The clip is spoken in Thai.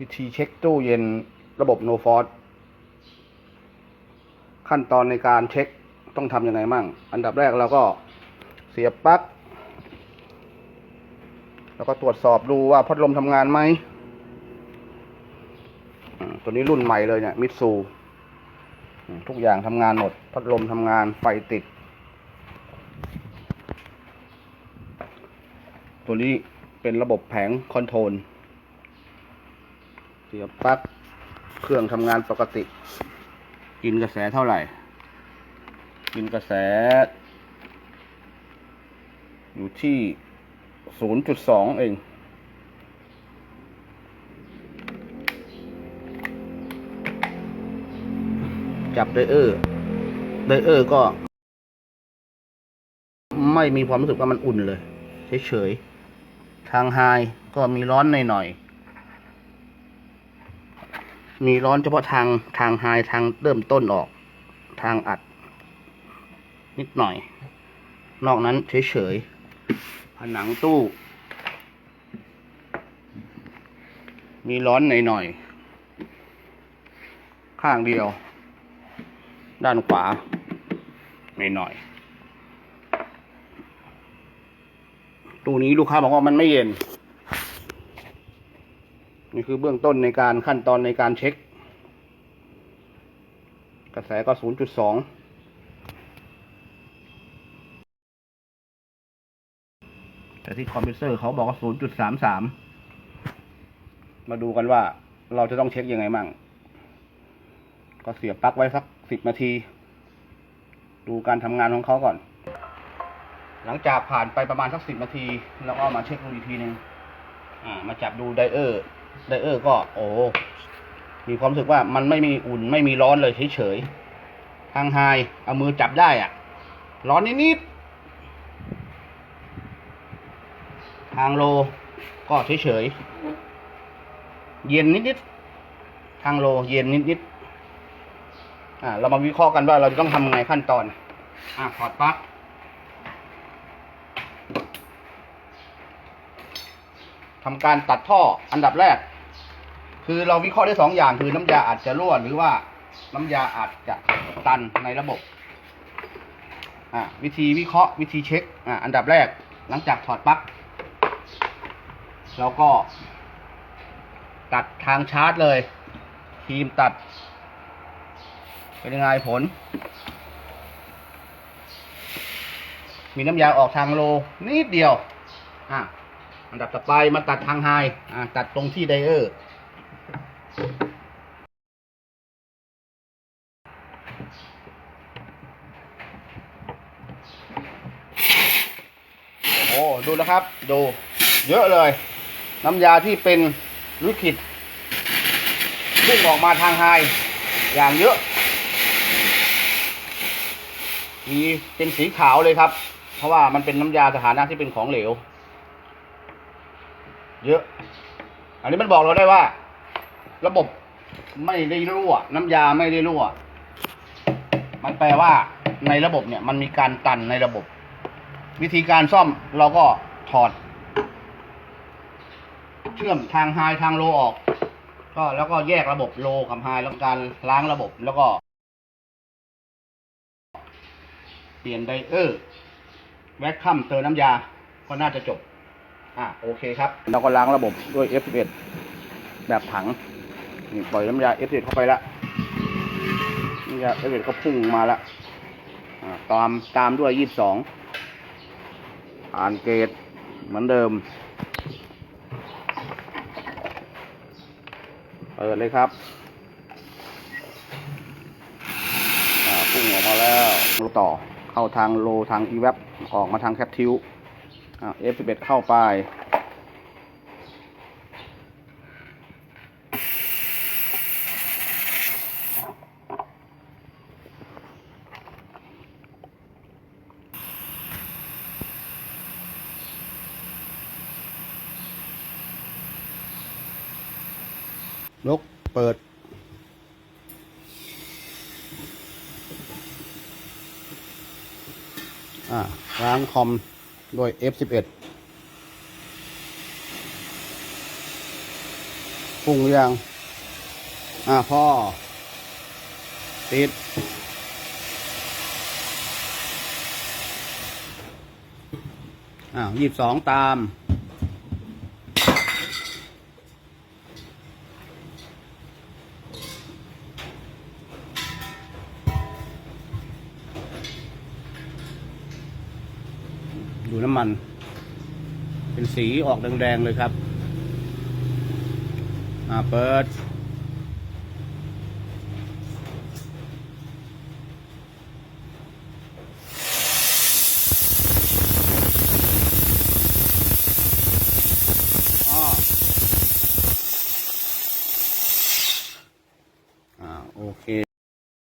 วิธีเช็คตู้เย็นระบบ no fault ขั้นตอนในการเช็คต้องทำยังไงมั่ง อันดับแรกเราก็เสียบปลั๊กแล้วก็ตรวจสอบดูว่าพัดลมทำงานไหมตัวนี้รุ่นใหม่เลยเนี่ยมิตซูทุกอย่างทำงานหมด พัดลมทำงานไฟติด ตัวนี้เป็นระบบแผงคอนโทรล เสียบปลั๊กเครื่องทำงานปกติ กินกระแสเท่าไหร่ กินกระแส อยู่ที่0.2เอง จับไดเออร์ไดเออร์ก็ ไม่มีความรู้สึกว่ามันอุ่นเลย เฉยๆ ทางไฮก็มีร้อนหน่อยๆ มีร้อนเฉพาะทางทางไฮทางเริ่มต้นออก ทางอัด นิดหน่อย นอกนั้นเฉยๆผนังตู้ มีร้อนหน่อยๆข้างเดียว ด้านขวาหน่อยๆตู้นี้ลูกค้าบอกว่ามันไม่เย็น นี่คือเบื้องต้นในการขั้นตอนในการเช็ค กระแสก็0.2แต่ที่คอมพิวเตอร์เขาบอกว่า0.33มาดูกันว่าเราจะต้องเช็คยังไงมั่ง ก็เสียบปลั๊กไว้สัก10นาที ดูการทำงานของเขาก่อน หลังจากผ่านไปประมาณสัก10นาที แล้วก็มาเช็คดูอีกทีหนึงอ่ามาจับดูไดเออร์ ไดเออร์ก็โอ้มีความรู้สึกว่ามันไม่มีอุ่นไม่มีร้อนเลยเฉยๆทางไฮเอามือจับได้อะร้อนนิดๆทางโลก็เฉยๆเย็นนิดๆทางโลเย็นนิดๆอ่าเรามาวิเคราะห์กันว่าเราต้องทำยังไงขั้นตอน อ่าถอดปลั๊ก ทำการตัดท่ออันดับแรก คือเราวิเคราะห์ได้สองอย่างคือน้ำยาอาจจะรั่วหรือว่าน้ำยาอาจจะตันในระบบอ่าวิธีวิเคราะห์วิธีเช็คอ่าอันดับแรกหลังจากถอดปลั๊กเราก็ ตัดทางชาร์จเลยครีมตัด เป็นยังไงผล มีน้ำยาออกทางโลนิดเดียว อะ อันดับต่อไปมาตัดทางไฮอ่าตัดตรงที่ไดเออร์โอ้ดูนะครับ ดู เยอะเลย น้ำยาที่เป็นลิควิดพุ่งออกมาทางไฮอย่างเยอะ มีเป็นสีขาวเลยครับ เพราะว่ามันเป็นน้ำยาสถานะที่เป็นของเหลว เยอะ อันนี้มันบอกเราได้ว่า ระบบไม่ได้รั่ว น้ำยาไม่ได้รั่ว มันแปลว่าในระบบเนี่ย มันมีการตันในระบบ วิธีการซ่อมเราก็ถอด เชื่อมทางไฮทางโลออก ก็แล้วก็แยกระบบโลกับไฮแล้วการล้างระบบแล้วก็ เปลี่ยนไดเออร์แวคคัมเติมน้ำยาก็น่าจะจบ อะโอเคครับ เราก็ล้างระบบด้วย F11 แบบถังนี่ปล่อยน้ำยา F11 เข้าไปละน้ำยา F11 ก็พุ่งมาละตามตามด้วย 22 อ่านเกตเหมือนเดิม เปิดเลยครับอ่าพุ่งออกมาแล้วต่อเข้าทางโลทางอีแวบออกมาทางแคปทิว อ่า F11 เข้าไป นกเปิดอ่าล้างคอม ด้วย F11 เสพุ่งหรือยัง อ่าพ่อ ติด อ้าวยี่สิบสองตาม น้ำมัน เป็นสีออกแดงๆเลยครับ อ่าเปิด